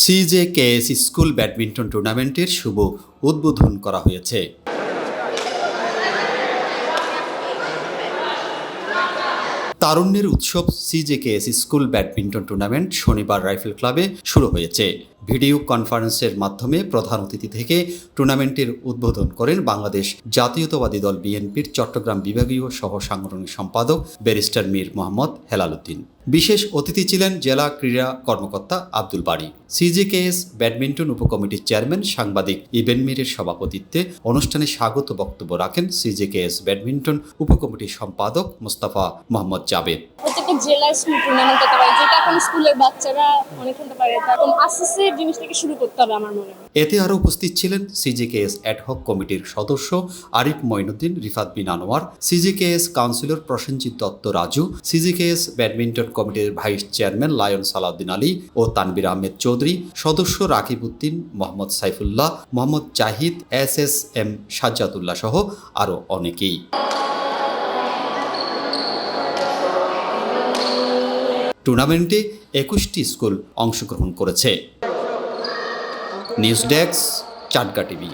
CJKS school badminton টুর্নামেন্টের শুভ উদ্বোধন করা হয়েছে। তারুণ্যের উৎসব সিজেকেএস স্কুল ব্যাডমিন্টন টুর্নামেন্ট শনিবার রাইফেল ক্লাবে শুরু হয়েছে। ভিডিও কনফারেন্সের মাধ্যমে প্রধান অতিথি থেকে টুর্নামেন্টের উদ্বোধন করেন বাংলাদেশ জাতীয়তাবাদী দল বিএনপির চট্টগ্রাম বিভাগীয় সহ সাংগঠনিক সম্পাদক ব্যারিস্টার মীর মোহাম্মদ হেলাল উদ্দিন। বিশেষ অতিথি ছিলেন জেলা ক্রীড়া কর্মকর্তা আব্দুল বাড়ি সিজিকেএস ব্যাডমিন্টন উপকমিটির চেয়ারম্যান সাংবাদিক ইবেন মিরের সভাপতিত্বে অনুষ্ঠানে স্বাগত বক্তব্য রাখেন সিজিকেএস ব্যাডমিন্টন উপকমিটির সম্পাদক মোস্তাফা মোহাম্মদ জাবেদ প্রত্যেকটা জেলায় স্কুল টুর্নামেন্ট করতে পারে, যেটা এখন স্কুলের বাচ্চারা অনেক খেলতে পারে। আস্তে আস্তে জিনিসটাকে শুরু করতে হবে আমার মনে হয়। এতে আরও উপস্থিত ছিলেন সিজেকেএস অ্যাডহক কমিটির সদস্য Arif Moinuddin, Rifat Bin Anwar CJKS councillor Prosenjit Dutta Raju CJKS badminton কমিটির vice chairman lion Salauddin Ali ও তানবির আহমেদ চৌধুরী, সদস্য Rakib Uddin, Mohammad Saifullah, Mohammad Zahid, S S M Sajjadullah সহ আরও অনেকেই। টুর্নামেন্টে একুশটি স্কুল অংশগ্রহণ করেছে। News desk Chatga TV.